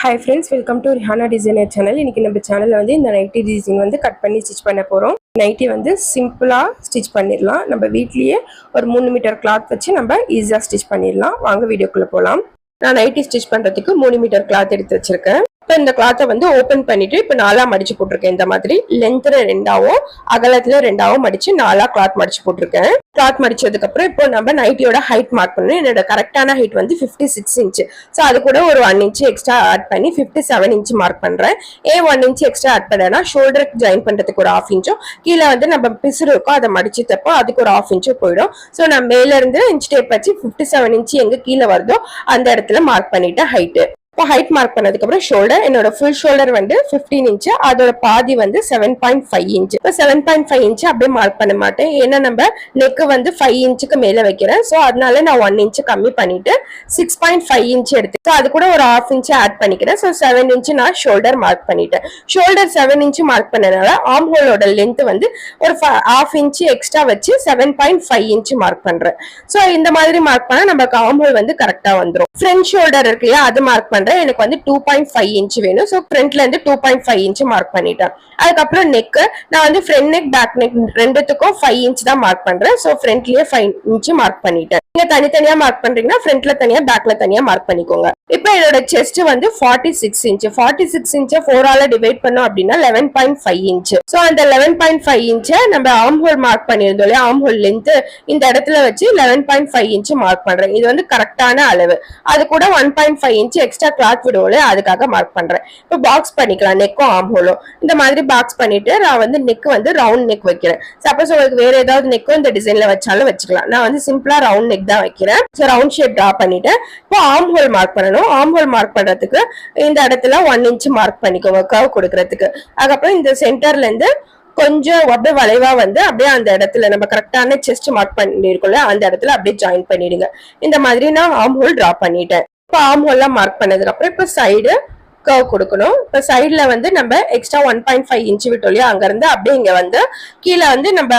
Hi friends welcome to Rihana designer channel இன்னைக்கு நம்ம சேனலில் வந்து இந்த நைட்டி டிசைன் வந்து கட் பண்ணி ஸ்டிச் பண்ண போகிறோம் நைட்டி வந்து சிம்பிளாக ஸ்டிச் பண்ணிடலாம். நம்ம வீட்லேயே ஒரு மூணு மீட்டர் கிளாத் வச்சு நம்ம ஈஸியாக ஸ்டிச் பண்ணிடலாம். வாங்க வீடியோக்குள்ளே போகலாம் நான் நைட்டி ஸ்டிச் பண்ணுறதுக்கு மூணு மீட்டர் கிளாத் எடுத்து வச்சிருக்கேன். இப்போ இந்த கிளாத்தை வந்து ஓப்பன் பண்ணிட்டு இப்போ நாலா மடிச்சு போட்டிருக்கேன். இந்த மாதிரி லென்த்ல ரெண்டாவும் அகலத்துல ரெண்டாவும் மடிச்சு நாலா கிளாத் மடிச்சு போட்டிருக்கேன். கிளாத் மடிச்சதுக்கு அப்புறம் இப்போ நம்ம நைட்டியோட ஹைட் மார்க் பண்ணணும். என்னோட கரெக்டான ஹைட் வந்து ஃபிஃப்டி சிக்ஸ் இன்ச் ஸோ அது கூட ஒரு ஒன் இன்ச் எக்ஸ்ட்ரா ஆட் பண்ணி ஃபிஃப்டி செவன் இன்ச் மார்க் பண்றேன். A one inch extra add பண்ணேன்னா ஷோல்டருக்கு ஜாயின் பண்றதுக்கு ஒரு ஆஃப் இன்ச்சும் கீழே வந்து நம்ம பிசுறு இருக்கோ அதை மடிச்சு தப்போ அதுக்கு ஒரு ஆஃப் இன்ச்சும் போயிடும். ஸோ நான் மேல இருந்து இன்ச் டேப் வச்சு ஃபிஃப்டி செவன் இன்ச் எங்க கீழே வருதோ அந்த இடத்துல மார்க் பண்ணிட்டேன் ஹைட்டு இப்போ ஹைட் மார்க் பண்ணதுக்கப்புறம் ஷோல்டர் என்னோட ஃபுல் ஷோல்டர் வந்து ஃபிஃப்டீன் இன்ச்சு அதோட பாதி வந்து செவன் பாயிண்ட் ஃபைவ் இன்ச் இப்போ செவன் பாயிண்ட் ஃபைவ் இன்ச்சு அப்படியே மார்க் பண்ண மாட்டேன். ஏன்னா நம்ம நெக் வந்து ஃபைவ் இன்ச்சுக்கு மேலே வைக்கிறேன். ஸோ அதனால நான் ஒன் இன்ச்சு கம்மி பண்ணிட்டு சிக்ஸ் பாயிண்ட் ஃபைவ் இன்ச் எடுத்து ஸோ அது கூட ஒரு ஹாஃப் இன்ச்சு ஆட் பண்ணிக்கிறேன். ஸோ செவன் இன்ச்சு நான் ஷோல்டர் மார்க் பண்ணிட்டேன். ஷோல்டர் செவன் இன்ச் மார்க் பண்ணனால ஆம் ஹோலோட லென்த் வந்து ஒரு ஹாஃப் இன்ச் எக்ஸ்ட்ரா வச்சு seven point five inch mark பண்றேன். ஸோ இந்த மாதிரி மார்க் பண்ணால் நமக்கு ஆம் ஹோல் வந்து கரெக்டாக வந்துடும் ஃப்ரண்ட் ஷோல்டர் இருக்கு இல்லையா அது மார்க் பண்றேன். எனக்கு வந்து டூ பாயிண்ட் ஃபைவ் இன்ச் வேணும். ஸோ ஃப்ரண்ட்ல இருந்து two point five inch mark பண்ணிட்டேன். அதுக்கப்புறம் நெக் நான் வந்து ஃப்ரண்ட் நெக் பேக் நெக் ரெண்டுத்துக்கும் ஃபைவ் இன்ச் தான் மார்க் பண்றேன். ஸோ ஃப்ரண்ட்லயே ஃபைவ் இன்ச் மார்க் பண்ணிட்டேன். நீங்க தனித்தனியா மார்க் பண்றீங்கன்னா ஃப்ரண்ட்ல தனியா பேக்ல தனியா மார்க் பண்ணிக்கோங்க. இப்போ என்னோட செஸ்ட் வந்து forty six inch forty six இன்ச்சை ஃபோரால டிவைட் பண்ணோம் அப்படின்னா eleven point five inch so அந்த லெவன் பாயிண்ட் ஃபைவ் இன்ச்சை நம்ம ஆம் ஹோல் மார்க் பண்ணியிருந்தோம் இல்லையா? ஆம் ஹோல் லென்த் இந்த இடத்துல வச்சு eleven point five inch mark பண்றேன். இது வந்து கரெக்டான அளவு. அது கூட one point five inch extra cloth விடுவோம் அதுக்காக மார்க் பண்றேன். இப்போ பாக்ஸ் பண்ணிக்கலாம். நெக்கும் ஆம் ஹோலும் இந்த மாதிரி பாக்ஸ் பண்ணிட்டு நான் வந்து நெக் வந்து ரவுண்ட் நெக் வைக்கிறேன். சப்போஸ் உங்களுக்கு வேற ஏதாவது நெக்கும் இந்த டிசைன்ல வச்சாலும் வச்சுக்கலாம். நான் வந்து சிம்பிளா ரவுண்ட் நெக் தான் வைக்கிறேன். ஸோ ரவுண்ட் ஷேப் டிரா பண்ணிட்டு இப்போ ஆம் ஹோல் மார்க் பண்ணணும். வரும் ஹோல் மார்க் பண்றதுக்கு இந்த இடத்துல ஒன் இன்ச் மார்க் பண்ணிக்கோங்க கர்வ் கொடுக்கறதுக்கு. அதுக்கப்புறம் இந்த சென்டர்ல இருந்து கொஞ்சம் அப்படியே வளைவா வந்து அப்படியே அந்த இடத்துல நம்ம கரெக்டான செஸ்ட் மார்க் பண்ணிருக்கோம்ல அந்த இடத்துல அப்படியே ஜாயின் பண்ணிடுங்க. இந்த மாதிரி நான் ஆம் ஹோல் டிரா பண்ணிட்டேன். இப்போ ஆம் ஹோல்லாம் மார்க் பண்ணதுக்கு அப்புறம் இப்போ சைடு கர்வ் கொடுக்கணும். இப்போ சைடில் வந்து நம்ம extra one point five inch விட்டோம் இல்லையா அங்கேருந்து அப்படியே இங்கே வந்து கீழே வந்து நம்ம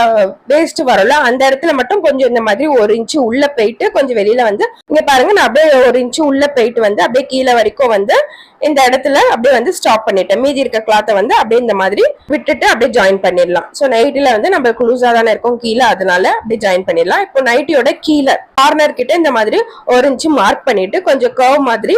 வேஸ்ட் வரோம்ல அந்த இடத்துல மட்டும் கொஞ்சம் இந்த மாதிரி ஒரு இன்ச்சு உள்ளே போயிட்டு கொஞ்சம் வெளியில் வந்து இங்கே பாருங்கள் நான் அப்படியே ஒரு இன்ச்சு உள்ளே போயிட்டு வந்து அப்படியே கீழே வரைக்கும் வந்து இந்த இடத்துல அப்படியே வந்து ஸ்டாப் பண்ணிட்டேன். மீதி இருக்க கிளாத்தை வந்து அப்படியே இந்த மாதிரி விட்டுட்டு அப்படியே ஜாயின் பண்ணிடலாம். ஸோ நைட்டில் வந்து நம்ம குளூஸா தானே இருக்கும் கீழே அதனால அப்படியே ஜாயின் பண்ணிடலாம். இப்போ நைட்டியோட கீழே கார்னர் கிட்ட இந்த மாதிரி ஒரு இன்ச்சு மார்க் பண்ணிட்டு கொஞ்சம் கர்வ் மாதிரி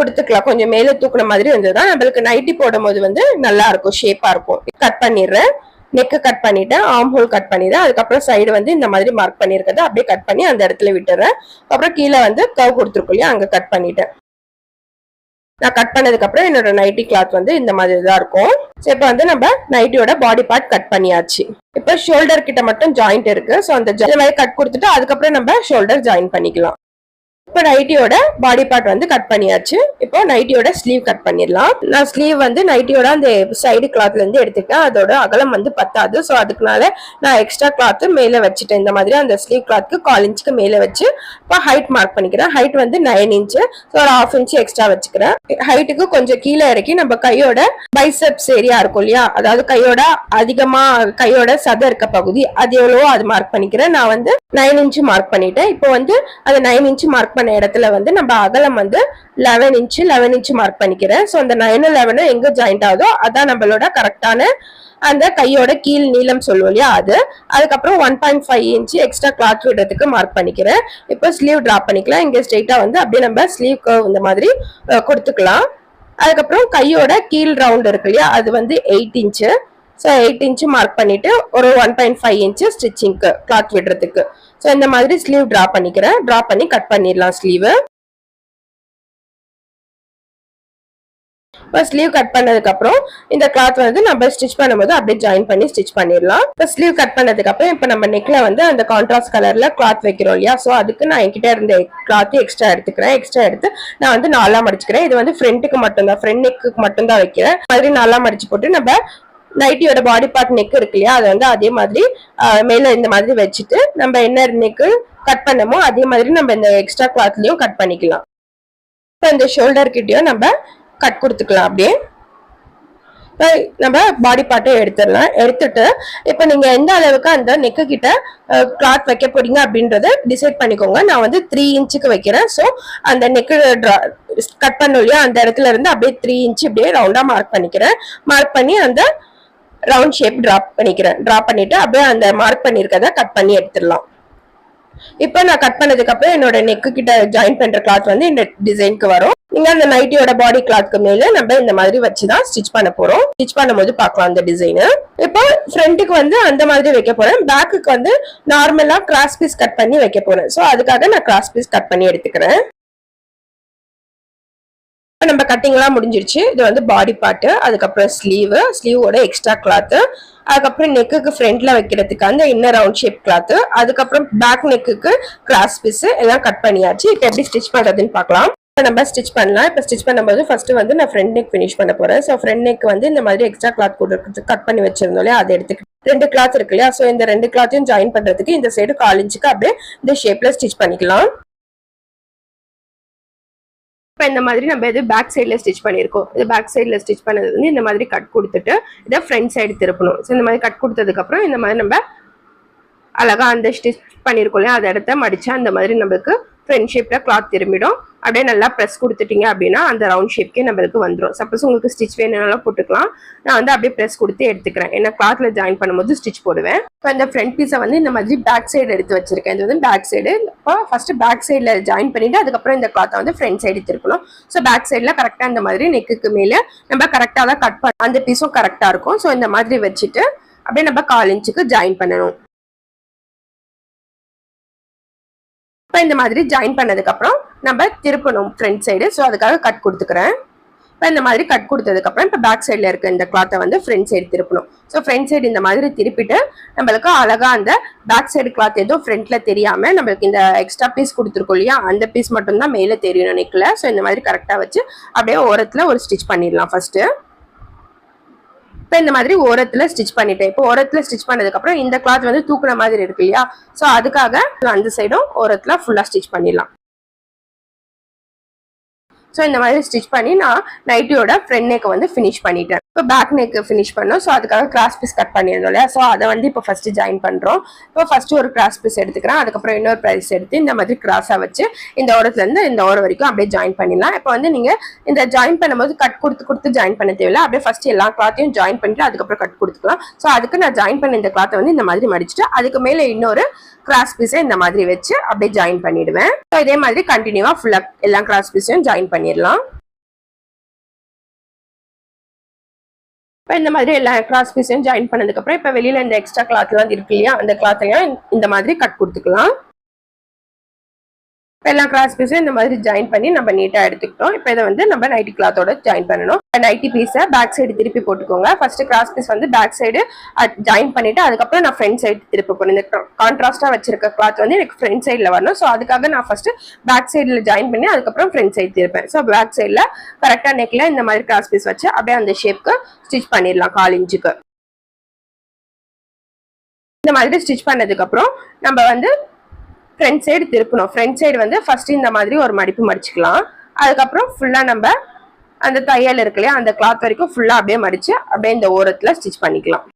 கொடுத்துக்கலாம். கொஞ்சம் மேலே தூக்குன மாதிரி இருந்ததுதான் நம்மளுக்கு நைட்டி போடும் போது வந்து நல்லா இருக்கும் ஷேப்பா இருக்கும். கட் பண்ணிடுறேன். நெக்கு கட் பண்ணிட்டேன். ஆம் ஹோல் கட் பண்ணிடுறேன் அதுக்கப்புறம் சைடு வந்து இந்த மாதிரி மார்க் பண்ணியிருக்கிறத அப்படியே கட் பண்ணி அந்த இடத்துல விட்டுறேன் அப்புறம் கீழே வந்து கவ் கொடுத்துருக்கோம் இல்லையா? அங்க கட் பண்ணிட்டேன். நான் கட் பண்ணதுக்கு அப்புறம் என்னோட நைட்டி கிளாத் வந்து இந்த மாதிரி தான் இருக்கும். ஸோ இப்போ வந்து நம்ம நைட்டியோட பாடி பார்ட் கட் பண்ணியாச்சு. இப்போ ஷோல்டர் கிட்ட மட்டும் ஜாயிண்ட் இருக்கு. ஸோ அந்த மாதிரி கட் கொடுத்துட்டு அதுக்கப்புறம் நம்ம ஷோல்டர் ஜாயின் பண்ணிக்கலாம். இப்போ நைட்டியோட பாடி பார்ட் வந்து கட் பண்ணியாச்சு. இப்போ நைட்டியோட ஸ்லீவ் கட் பண்ணிடலாம். நான் ஸ்லீவ் வந்து நைட்டியோட அந்த சைடு கிளாத்ல இருந்து எடுத்துக்கிட்டேன். அதோட அகலம் வந்து பத்தாது. ஸோ அதுக்குனால நான் எக்ஸ்ட்ரா கிளாத் மேலே வச்சுட்டேன். இந்த மாதிரி அந்த ஸ்லீவ் கிளாத்க்கு கால் இன்ச்சுக்கு மேலே வச்சு இப்போ ஹைட் மார்க் பண்ணிக்கிறேன். ஹைட் வந்து நைன் இன்ச்சு ஸோ ஒரு ஹாஃப் இன்ச்சு எக்ஸ்ட்ரா வச்சுக்கிறேன். ஹைட்டுக்கு கொஞ்சம் கீழே இறக்கி நம்ம கையோட பைசப்ஸ் ஏரியா இருக்கும் இல்லையா? அதாவது கையோட அதிகமா கையோட சத இருக்க பகுதி அது எவ்வளவோ அது மார்க் பண்ணிக்கிறேன். நான் வந்து நைன் இன்ச்சு மார்க் பண்ணிட்டேன். இப்போ வந்து அது நைன் இன்ச்சு மார்க் பண்ண இடத்துல வந்து நம்ம அகலம் வந்து eleven inch eleven inch mark பண்ணிக்கிறேன். ஸோ அந்த நைனும் லெவனும் எங்க ஜாயிண்ட் ஆகுதோ அதான் நம்மளோட கரெக்டான அந்த கையோட கீழ் நீளம் சொல்லுவோம் இல்லையா அது. அதுக்கப்புறம் one point five inch extra cloth விடுறதுக்கு மார்க் பண்ணிக்கிறேன். இப்போ ஸ்லீவ் ட்ராப் பண்ணிக்கலாம். இங்கே ஸ்ட்ரெயிட்டாக வந்து அப்படியே நம்ம ஸ்லீவ் கர்வ் இந்த மாதிரி கொடுத்துக்கலாம். அதுக்கப்புறம் கையோட கீழ் ரவுண்ட் இருக்கு இல்லையா அது வந்து eight inch so eight inch mark பண்ணிட்டு ஒரு ஒன் பாயிண்ட் ஃபைவ் இன்ச்சு ஸ்டிச்சிங்க்கு கிளாத் விடுறதுக்கு. ஸோ இந்த மாதிரி ஸ்லீவ் ட்ரா பண்ணிக்கிறேன். ட்ரா பண்ணி கட் பண்ணிடலாம் ஸ்லீவு இப்போ ஸ்லீவ் கட் பண்ணதுக்கப்புறம் இந்த கிளாத் வந்து நம்ம ஸ்டிச் பண்ணும்போது அப்படியே ஜாயின் பண்ணி ஸ்டிச் பண்ணிடலாம். இப்போ ஸ்லீவ் கட் பண்ணதுக்கப்புறம் இப்போ நம்ம நெக்கில் வந்து அந்த கான்ட்ராஸ்ட் கலரில் கிளாத் வைக்கிறோம் இல்லையா? ஸோ அதுக்கு நான் என்கிட்ட இருந்த கிளாத்து எக்ஸ்ட்ரா எடுத்துக்கிறேன். எக்ஸ்ட்ரா எடுத்து நான் வந்து நாலாம் மடிச்சுக்கிறேன் இது வந்து ஃப்ரண்ட்டுக்கு மட்டும்தான் ஃப்ரண்ட் நெக்கு மட்டும் தான் வைக்கிறேன். மாதிரி நாலாம் மடிச்சு போட்டு நம்ம நைட்டியோட பாடி பார்ட் நெக் இருக்கு இல்லையா அதை வந்து அதே மாதிரி மேலே மேல இந்த மாதிரி வச்சுட்டு நம்ம என்ன நெக்கு கட் பண்ணமோ அதே மாதிரி நம்ம இந்த எக்ஸ்ட்ரா கிளாத்லயும் கட் பண்ணிக்கலாம். இப்போ இந்த ஷோல்டர் கிட்டயும் நம்ம கட் கொடுத்துக்கலாம் அப்படியே. இப்போ நம்ம பாடி பார்ட்டை எடுத்துடலாம். எடுத்துட்டு இப்போ நீங்கள் எந்த அளவுக்கு அந்த நெக்கு கிட்ட கிளாத் வைக்க போறீங்க அப்படின்றத டிசைட் பண்ணிக்கோங்க. நான் வந்து த்ரீ இன்ச்சுக்கு வைக்கிறேன். ஸோ அந்த நெக்கு கட் பண்ண இல்லையா அந்த இடத்துல இருந்து அப்படியே த்ரீ இன்ச்சு அப்படியே ரவுண்டாக மார்க் பண்ணிக்கிறேன். மார்க் பண்ணி அந்த ரவுண்ட் ஷேப் டிராப் பண்ணிக்கிறேன். டிராப் பண்ணிட்டு அப்படியே அந்த மார்க் பண்ணியிருக்கத கட் பண்ணி எடுத்துடலாம். இப்போ நான் கட் பண்ணதுக்கு அப்புறம் என்னோட நெக்கு கிட்ட ஜாயின் பண்ற கிளாத் வந்து இந்த டிசைனுக்கு வரும். நீங்க அந்த நைட்டியோட பாடி கிளாத்க்கு மேல நம்ம இந்த மாதிரி வச்சுதான் ஸ்டிச் பண்ண போறோம். ஸ்டிச் பண்ணும்போது பார்க்கலாம் அந்த டிசைனு இப்போ ஃப்ரண்ட்டுக்கு வந்து அந்த மாதிரி வைக்க போறேன். பேக்குக்கு வந்து நார்மலா கிராஸ் பீஸ் கட் பண்ணி வைக்க போறேன். சோ அதுக்காக நான் கிராஸ் பீஸ் கட் பண்ணி எடுத்துக்கிறேன். இப்போ நம்ம கட்டிங்லாம் முடிஞ்சிருச்சு. இது வந்து பாடி பார்ட்டு அதுக்கப்புறம் ஸ்லீவு ஸ்லீவோட எக்ஸ்ட்ரா கிளாத்து அதுக்கப்புறம் நெக்குக்கு ஃப்ரண்ட்ல வைக்கிறதுக்கு அந்த இன்னர் ரவுண்ட் ஷேப் கிளாத்து அதுக்கப்புறம் பேக் நெக்குக்கு கிராஸ் பீஸ் எல்லாம் கட் பண்ணியாச்சு. இப்போ எப்படி ஸ்டிச் பண்ணுறதுன்னு பார்க்கலாம். இப்போ நம்ம ஸ்டிச் பண்ணலாம். இப்போ ஸ்டிச் பண்ணும்போது ஃபர்ஸ்ட் வந்து நான் ஃப்ரண்ட் நெக் ஃபினிஷ் பண்ண போறேன். ஸோ ஃப்ரண்ட் நெக் வந்து இந்த மாதிரி எக்ஸ்ட்ரா கிளாத் கொடுக்குறது கட் பண்ணி வச்சிருந்தோம் இல்லையா? அதை எடுத்துக்கிட்டு ரெண்டு கிளாத் இருக்கு இல்லையா? ஸோ இந்த ரெண்டு கிளாத்தையும் ஜாயின் பண்றதுக்கு இந்த சைடு கால் இன்ச்சுக்கு அப்படியே இந்த ஷேப்ல ஸ்டிச் பண்ணிக்கலாம். இப்போ இந்த மாதிரி நம்ம இது பேக் சைடில் ஸ்டிச் பண்ணியிருக்கோம். இது பேக் சைடில் ஸ்டிச் பண்ணது வந்து இந்த மாதிரி கட் கொடுத்துட்டு இதை ஃப்ரண்ட் சைடு திருப்பணும். ஸோ இந்த மாதிரி கட் கொடுத்ததுக்கப்புறம் இந்த மாதிரி நம்ம அழகாக அந்த ஸ்டிச் பண்ணியிருக்கோம் இல்லையா? அதை இடத்த மடித்தா அந்த மாதிரி நம்மளுக்கு ஃப்ரெண்ட் ஷேப்பில் கிளாத் திரும்பிடும். அப்படியே நல்லா ப்ரெஸ் கொடுத்துட்டீங்க அப்படின்னா அந்த ரவுண்ட் ஷேப்க்கே நம்மளுக்கு வந்துடும் சப்போஸ் உங்களுக்கு ஸ்டிச் வேணும்னாலும் போட்டுக்கலாம். நான் வந்து அப்படியே ப்ரெஸ் கொடுத்து எடுத்துக்கிறேன். ஏன்னா கிளாத்ல ஜாயின் பண்ணும்போது ஸ்டிச் போடுவேன். இப்போ இந்த ஃப்ரண்ட் பீஸை வந்து இந்த மாதிரி பேக் சைடு எடுத்து வச்சிருக்கேன். இது வந்து பேக் சைடு இப்போ ஃபர்ஸ்ட் பேக் சைடில் ஜாயின் பண்ணிவிட்டு அதுக்கப்புறம் இந்த கிளாத்தை வந்து ஃப்ரண்ட் சைடு திருப்பணும். ஸோ பேக் சைடில் கரெக்டாக இந்த மாதிரி நெக்குக்கு மேலே நம்ம கரெக்டாக தான் கட் பண்ண அந்த பீஸும் கரெக்டாக இருக்கும். ஸோ இந்த மாதிரி வச்சுட்டு அப்படியே நம்ம கால் இன்ச்சுக்கு ஜாயின் பண்ணணும். இப்போ இந்த மாதிரி ஜாயின் பண்ணதுக்கப்புறம் நம்ம திருப்பணும் ஃப்ரண்ட் சைடு ஸோ அதுக்காக கட் கொடுத்துக்கிறேன். இப்போ இந்த மாதிரி கட் கொடுத்ததுக்கப்புறம் இப்போ பேக் சைடில் இருக்க இந்த கிளாத்தை வந்து ஃப்ரண்ட் சைடு திருப்பணும். ஸோ ஃப்ரண்ட் சைடு இந்த மாதிரி திருப்பிட்டு நம்மளுக்கு அழகாக அந்த பேக் சைடு கிளாத் எதுவும் ஃப்ரண்ட்டில் தெரியாமல் நம்மளுக்கு இந்த எக்ஸ்ட்ரா பீஸ் கொடுத்துருக்கோம் இல்லையா? அந்த பீஸ் மட்டும்தான் மேலே தெரியணும் நெக்கில் ஸோ இந்த மாதிரி கரெக்டாக வச்சு அப்படியே ஓரத்தில் ஒரு ஸ்டிச் பண்ணிடலாம் ஃபஸ்ட்டு இப்போ இந்த மாதிரி ஓரத்தில் ஸ்டிச் பண்ணிட்டேன். இப்போ ஓரத்தில் ஸ்டிச் பண்ணதுக்கப்புறம் இந்த கிளாத் வந்து தூக்குன மாதிரி இருக்கு இல்லையா? ஸோ அதுக்காக அந்த சைடும் ஓரத்தில் ஃபுல்லாக ஸ்டிச் பண்ணிடலாம். ஸோ இந்த மாதிரி ஸ்டிச் பண்ணி நான் நைட்டியோட ஃப்ரண்ட் நெக் வந்து ஃபினிஷ் பண்ணிட்டேன். இப்போ பேக் நெக் ஃபினிஷ் பண்ணோம். ஸோ அதுக்காக கிராஸ் பீஸ் கட் பண்ணியிருந்தோம் இல்லையா? ஸோ அதை வந்து இப்போ ஃபஸ்ட்டு ஜாயின் பண்ணுறோம் இப்போ ஃபஸ்ட்டு ஒரு கிராஸ் பீஸ் எடுத்துக்கிறேன். அதுக்கப்புறம் இன்னொரு ப்ரைஸ் எடுத்து இந்த மாதிரி கிராஸாக வச்சு இந்த ஓரத்துலேருந்து இந்த ஓரம் வரைக்கும் அப்படியே ஜாயின் பண்ணிடலாம். இப்போ வந்து நீங்கள் இந்த ஜாயின் பண்ணும்போது கட் கொடுத்து கொடுத்து ஜாயின் பண்ண தேவையில்லை. அப்படியே ஃபஸ்ட்டு எல்லா கிளாத்தையும் ஜாயின் பண்ணிட்டு அதுக்கப்புறம் கட் கொடுத்துக்கலாம். ஸோ அதுக்கு நான் ஜாயின் பண்ண இந்த கிளாத்தை வந்து இந்த மாதிரி மடிச்சுட்டு அதுக்கு மேலே இன்னொரு கிராஸ் பீஸை இந்த மாதிரி வச்சு அப்படியே ஜாயின் பண்ணிடுவேன். ஸோ இதே மாதிரி கண்டினியூவாக ஃபுல்லாக எல்லா கிராஸ் பீஸையும் ஜாயின் பண்ணிடலாம் இப்போ இந்த மாதிரி எல்லா கிராஸ் பீஸையும் ஜாயின் பண்ணதுக்கப்புறம் இப்போ வெளியில் இந்த எக்ஸ்ட்ரா கிளாத்லாம் இருக்கு இல்லையா அந்த கிளாத்தையும் இந்த மாதிரி கட் கொடுத்துக்கலாம். இப்போ எல்லா கிராஸ் பீஸும் இந்த மாதிரி ஜாயின் பண்ணி நம்ம நீட்டாக எடுத்துக்கிட்டோம். இப்போ இதை வந்து நம்ம நைட்டி கிளாத்தோட ஜாயின் பண்ணணும். நைட்டி பீஸை பேக் சைடு திருப்பி போட்டுக்கோங்க. ஃபர்ஸ்ட் கிராஸ் பீஸ் வந்து பேக் சைடு ஜாயின் பண்ணிட்டு அதுக்கப்புறம் நான் ஃப்ரண்ட் சைடு திருப்பி போகணும் இந்த கான்ட்ராஸ்டாக வச்சிருக்க கிளாத் வந்து எனக்கு ஃப்ரண்ட் சைடில் வரணும். ஸோ அதுக்காக நான் ஃபர்ஸ்ட் பேக் சைடில் ஜாயின் பண்ணி அதுக்கப்புறம் ஃப்ரண்ட் சைடு திருப்பேன். ஸோ பேக் சைடில் கரெக்டாக நெக்கில் இந்த மாதிரி கிராஸ் பீஸ் வச்சு அப்படியே அந்த ஷேப்க்கு ஸ்டிச் பண்ணிடலாம் கால் இன்ச்சுக்கு. இந்த மாதிரி ஸ்டிச் பண்ணதுக்கப்புறம் நம்ம வந்து ஃப்ரண்ட் சைடு திருப்பணும். ஃப்ரண்ட் சைடு வந்து ஃபர்ஸ்ட் இந்த மாதிரி ஒரு மடிப்பு மடிச்சுக்கலாம். அதுக்கப்புறம் ஃபுல்லா நம்ம அந்த தையல் இருக்கு இல்லையா அந்த கிளாத் வரைக்கும் ஃபுல்லாக அப்படியே மடிச்சு அப்படியே இந்த ஓரத்தில் ஸ்டிச் பண்ணிக்கலாம்.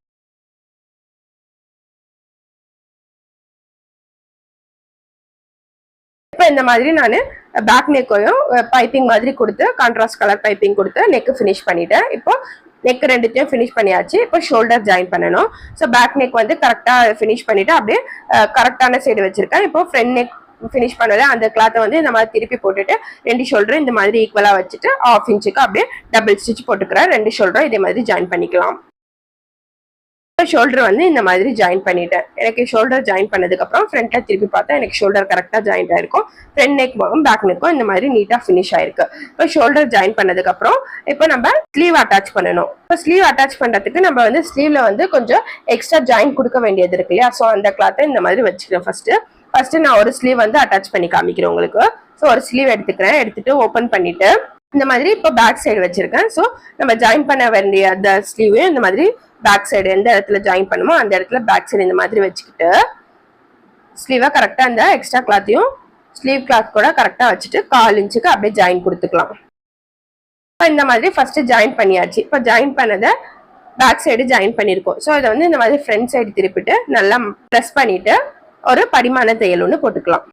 இப்போ இந்த மாதிரி நான் பேக் நெக்கையும் பைப்பிங் மாதிரி கொடுத்து கான்ட்ராஸ்ட் கலர் பைப்பிங் கொடுத்து நெக்கு ஃபினிஷ் பண்ணிட்டேன். இப்போ நெக் ரெண்டுத்தையும் ஃபினிஷ் பண்ணியாச்சு. இப்போ ஷோல்டர் ஜாயின் பண்ணணும். ஸோ பேக் நெக் வந்து கரெக்டாக ஃபினிஷ் பண்ணிட்டு அப்படியே கரெக்டான சைடு வச்சிருக்கேன். இப்போ ஃப்ரண்ட் நெக் ஃபினிஷ் பண்ணல அந்த கிளாத்தை வந்து இந்த மாதிரி திருப்பி போட்டுட்டு ரெண்டு ஷோல்டரும் இந்த மாதிரி ஈக்குவலாக வச்சுட்டு ஆஃப் இன்ச்சுக்கு அப்படியே டபுள் ஸ்டிச் போட்டுக்கிறேன். ரெண்டு ஷோல்டரும் இதே மாதிரி ஜாயின் பண்ணிக்கலாம். ஷோல்டர் வந்து இந்த மாதிரி ஜாயின் பண்ணிட்டேன். எனக்கு ஷோல்டர் ஜாயின் பண்ணதுக்கு அப்புறம் ஃப்ரண்ட்ல திருப்பி பார்த்தா எனக்கு ஷோல்டர் கரெக்டா ஜாயின் ஆயிருக்கும். ஃப்ரண்ட் நெக் பேக் நெக்கும் இந்த மாதிரி நீட்டா ஃபினிஷ் ஆயிருக்கு. இப்போ ஷோல்டர் ஜாயின் பண்ணதுக்கு அப்புறம் இப்போ நம்ம ஸ்லீவ் அட்டாச் பண்ணணும். இப்போ ஸ்லீவ் அட்டாச் பண்றதுக்கு நம்ம வந்து ஸ்லீவ்ல வந்து கொஞ்சம் எக்ஸ்ட்ரா ஜாயின் கொடுக்க வேண்டியது இருக்கு இல்லையா? ஸோ அந்த கிளாத்தை இந்த மாதிரி வச்சுக்கிறேன் ஃபர்ஸ்ட் ஃபர்ஸ்ட் நான் ஒரு ஸ்லீவ் வந்து அட்டாச் பண்ணி காமிக்கிறேன் உங்களுக்கு. ஸோ ஒரு ஸ்லீவ் எடுத்துக்கிறேன். எடுத்துட்டு ஓப்பன் பண்ணிட்டு இந்த மாதிரி இப்போ பேக் சைடு வச்சிருக்கேன். ஸோ நம்ம ஜாயின் பண்ண வேண்டிய அந்த ஸ்லீவையும் இந்த மாதிரி பேக் சைடு எந்த இடத்துல ஜாயின் பண்ணுமோ அந்த இடத்துல பேக் சைடு இந்த மாதிரி வச்சுக்கிட்டு ஸ்லீவை கரெக்டாக அந்த எக்ஸ்ட்ரா கிளாத்தையும் ஸ்லீவ் கிளாத் கூட கரெக்டாக வச்சுட்டு கால் இன்ச்சுக்கு அப்படியே ஜாயின் கொடுத்துக்கலாம். இப்போ இந்த மாதிரி ஃபஸ்ட்டு ஜாயின் பண்ணியாச்சு. இப்போ ஜாயின் பண்ணதை பேக் சைடு ஜாயின் பண்ணியிருக்கோம் ஸோ இதை வந்து இந்த மாதிரி ஃப்ரண்ட் சைடு திருப்பிட்டு நல்லா ப்ரெஸ் பண்ணிவிட்டு ஒரு படிமான தையல் ஒன்று போட்டுக்கலாம்.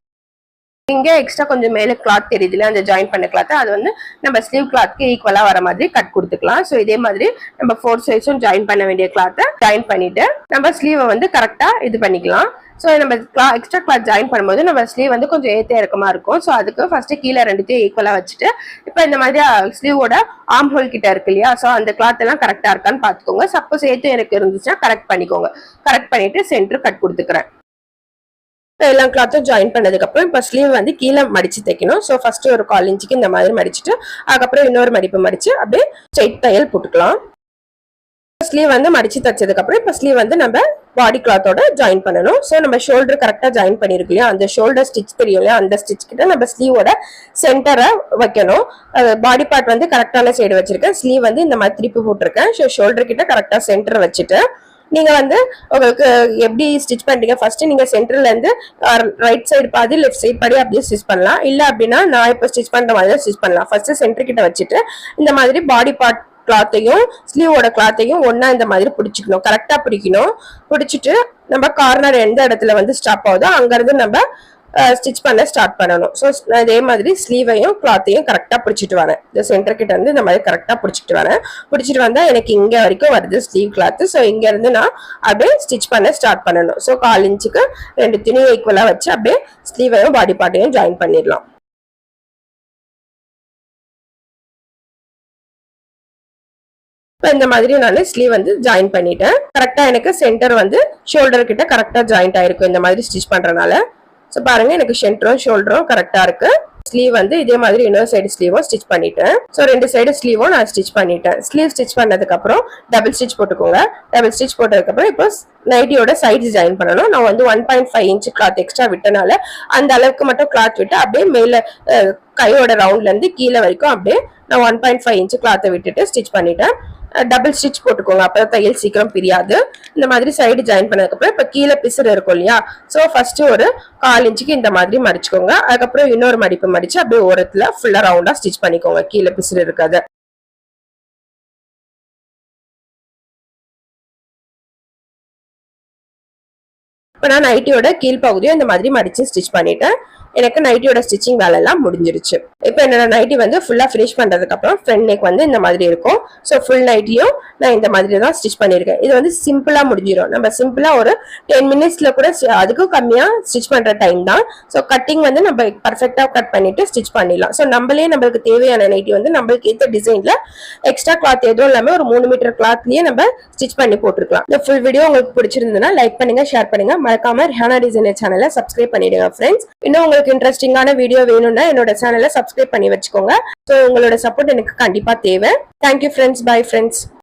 இங்கே எக்ஸ்ட்ரா கொஞ்சம் மேலே கிளாத் தெரியுதுல அந்த ஜாயின் பண்ண கிளாத் அது வந்து நம்ம ஸ்லீவ் கிளாத்க்கு ஈக்குவலாக வர மாதிரி கட் கொடுத்துக்கலாம். ஸோ இதே மாதிரி நம்ம ஃபோர் சைஸும் ஜாயின் பண்ண வேண்டிய கிளாத்தை ஜாயின் பண்ணிட்டு நம்ம ஸ்லீவை வந்து கரெக்டாக இது பண்ணிக்கலாம். ஸோ நம்ம கிளா எக்ஸ்ட்ரா கிளாத் ஜாயின் பண்ணும்போது நம்ம ஸ்லீவ் வந்து கொஞ்சம் ஏற்ற இறக்கமா இருக்கும். ஸோ அதுக்கு ஃபர்ஸ்ட் கீழே ரெண்டுத்தையும் ஈக்குவலாக வச்சுட்டு இப்போ இந்த மாதிரி ஸ்லீவோட ஆம் ஹோல் கிட்ட இருக்கு இல்லையா? ஸோ அந்த கிளாத் எல்லாம் கரெக்டாக இருக்கான்னு பார்த்துக்கோங்க. சப்போஸ் ஏற்ற எனக்கு இருந்துச்சுன்னா கரெக்ட் பண்ணிக்கோங்க. கரெக்ட் பண்ணிட்டு சென்டர் கட் கொடுத்துக்கிறேன். எல்லா கிளாத்தும் ஜாயின் பண்ணதுக்கப்புறம் இப்போ ஸ்லீவ் வந்து கீழே மடிச்சு தைக்கணும். ஸோ ஃபஸ்ட்டு ஒரு கால் இன்ச்சுக்கு இந்த மாதிரி மடிச்சுட்டு அதுக்கப்புறம் இன்னொரு மடிப்பு மடித்து அப்படியே ஸ்ட்ரெயிட் தையல் போட்டுக்கலாம். ஸ்லீவ் வந்து மடிச்சு தைச்சதுக்கப்புறம் இப்போ ஸ்லீவ் வந்து நம்ம பாடி கிளாத்தோட ஜாயின் பண்ணணும். ஸோ நம்ம ஷோல்டர் கரெக்டாக ஜாயின் பண்ணிருக்கோம் இல்லையா? அந்த ஷோல்டர் ஸ்டிச் தெரியும் இல்லையா? அந்த ஸ்டிச் கிட்ட நம்ம ஸ்லீவோட சென்டரை வைக்கணும். பாடி பார்ட் வந்து கரெக்டான சைடு வச்சிருக்கேன். ஸ்லீவ் வந்து இந்த மாதிரி திருப்பி போட்டிருக்கேன். ஸோ ஷோல்டர் கிட்ட கரெக்டாக சென்டர் வச்சுட்டு நீங்கள் வந்து உங்களுக்கு எப்படி ஸ்டிச் பண்ணுறீங்க ஃபர்ஸ்ட் நீங்கள் சென்டர்லேருந்து ரைட் சைடு பாதி லெஃப்ட் சைடு பாதி அப்படியே ஸ்டிச் பண்ணலாம். இல்லை அப்படின்னா நான் இப்போ ஸ்டிச் பண்ணுற மாதிரி தான் ஸ்டிச் பண்ணலாம். ஃபர்ஸ்ட் சென்டர் கிட்ட வச்சுட்டு இந்த மாதிரி பாடி பார்ட் கிளாத்தையும் ஸ்லீவோட கிளாத்தையும் ஒன்றா இந்த மாதிரி பிடிச்சிக்கணும். கரெக்டாக பிடிக்கணும். பிடிச்சிட்டு நம்ம கார்னர் எந்த இடத்துல வந்து ஸ்டாப் ஆகுதோ அங்கேருந்து நம்ம ஸ்டிச் பண்ண ஸ்டார்ட் பண்ணணும். ஸோ அதே மாதிரி ஸ்லீவையும் கிளாத்தையும் கரெக்டாக பிடிச்சிட்டு வரேன். இந்த சென்டர் கிட்ட இருந்து இந்த மாதிரி கரெக்டாக பிடிச்சிட்டு வரேன். பிடிச்சிட்டு வந்தால் எனக்கு இங்கே வரைக்கும் வருது ஸ்லீவ் கிளாத்து ஸோ இங்கேருந்து நான் அப்படியே ஸ்டிச் பண்ண ஸ்டார்ட் பண்ணணும். ஸோ கால் இன்ச்சுக்கு ரெண்டு துணி ஈக்குவலாக வச்சு அப்படியே ஸ்லீவையும் பாடி பார்ட்டையும் ஜாயின் பண்ணிடலாம். இப்போ இந்த மாதிரி நான் ஸ்லீவ் வந்து ஜாயின் பண்ணிட்டேன். கரெக்டாக எனக்கு சென்டர் வந்து ஷோல்டர் கிட்ட கரெக்டாக ஜாயிண்ட் ஆயிருக்கும் இந்த மாதிரி ஸ்டிச் பண்ணுறனால ஸோ பாருங்க எனக்கு சென்டரும் ஷோல்டரும் கரெக்டா இருக்கு. ஸ்லீவ் வந்து இதே மாதிரி இன்னொரு சைடு ஸ்லீவும் ஸ்டிச் பண்ணிட்டேன். ஸோ ரெண்டு சைடு ஸ்லீவும் நான் ஸ்டிச் பண்ணிட்டேன். ஸ்லீவ் ஸ்டிச் பண்ணதுக்கு அப்புறம் டபுள் ஸ்டிச் போட்டுக்கோங்க. டபுள் ஸ்டிச் போட்டதுக்கப்புறம் இப்போ நைட்டியோட சைட்ஸ் ஜாயின் பண்ணணும். நான் வந்து one point five inch cloth extra விட்டனால அந்த அளவுக்கு மட்டும் கிளாத் விட்டு அப்படியே மேல கையோட ரவுண்ட்ல இருந்து கீழே வரைக்கும் அப்படியே நான் ஒன் பாயிண்ட் ஃபைவ் இன்ச் கிளாத்தை விட்டுட்டு ஸ்டிச் பண்ணிட்டேன். டபுள் ஸ்டிச் போட்டுக்கோங்க. அப்பதான் தையல் சீக்கிரம் பிரியாது. இந்த மாதிரி சைடு ஜாயின் பண்ணதுக்கப்புறம் இப்போ கீழே பிசுறு இருக்கும் இல்லையா? ஸோ ஃபர்ஸ்ட் ஒரு கால் இன்ச்சுக்கு இந்த மாதிரி மடிச்சுக்கோங்க. அதுக்கப்புறம் இன்னொரு மடிப்பு மடிச்சு அப்படியே ஓரத்துல ஃபுல்லா ரவுண்டா ஸ்டிச் பண்ணிக்கோங்க. கீழே பிசுறு இருக்காது. இப்போ நான் நைட்டியோட கீழ் பகுதியும் இந்த மாதிரி மடிச்சு ஸ்டிச் பண்ணிட்டேன். எனக்கு நைட்டியோட ஸ்டிச்சிங் வேலை எல்லாம் முடிஞ்சிருச்சு. இப்போ என்னோட நைட்டி வந்து ஃபுல்லா ஃபினிஷ் பண்றதுக்கு அப்புறம் ஃப்ரண்ட் நெக் வந்து இந்த மாதிரி இருக்கும். ஸோ ஃபுல் நைட்டியும் நான் இந்த மாதிரி தான் ஸ்டிச் பண்ணியிருக்கேன். இது வந்து சிம்பிளா முடிஞ்சிடும் நம்ம சிம்பிளா ஒரு டென் மினிட்ஸ்ல கூட அதுக்கும் கம்மியா ஸ்டிச் பண்ற டைம் தான். ஸோ கட்டிங் வந்து நம்ம பர்ஃபெக்டா கட் பண்ணிட்டு ஸ்டிச் பண்ணிடலாம். ஸோ நம்மளே நம்மளுக்கு தேவையான நைட்டி வந்து நம்மளுக்கு ஏற்ற டிசைன்ல எக்ஸ்ட்ரா கிளாத் எதுவும் இல்லாம ஒரு மூணு மீட்டர் கிளாத்லயே நம்ம ஸ்டிச் பண்ணி போட்டுருக்கலாம். இந்த ஃபுல் வீடியோ உங்களுக்கு பிடிச்சிருந்ததுன்னா லைக் பண்ணுங்க ஷேர் பண்ணுங்க. மறக்காம ரிஹானா டிசைனர் சேனலை சப்ஸ்கிரைப் பண்ணிடுங்க ஃப்ரெண்ட்ஸ் இன்னும் உங்களுக்கு இன்ட்ரெஸ்டிங்கான வீடியோ வேணும்னா என்னோட சேனலை சப்ஸ்கிரைப் பண்ணி வச்சுக்கோங்க. ஸோ உங்களோட சப்போர்ட் எனக்கு கண்டிப்பா தேவை. Thank you friends bye friends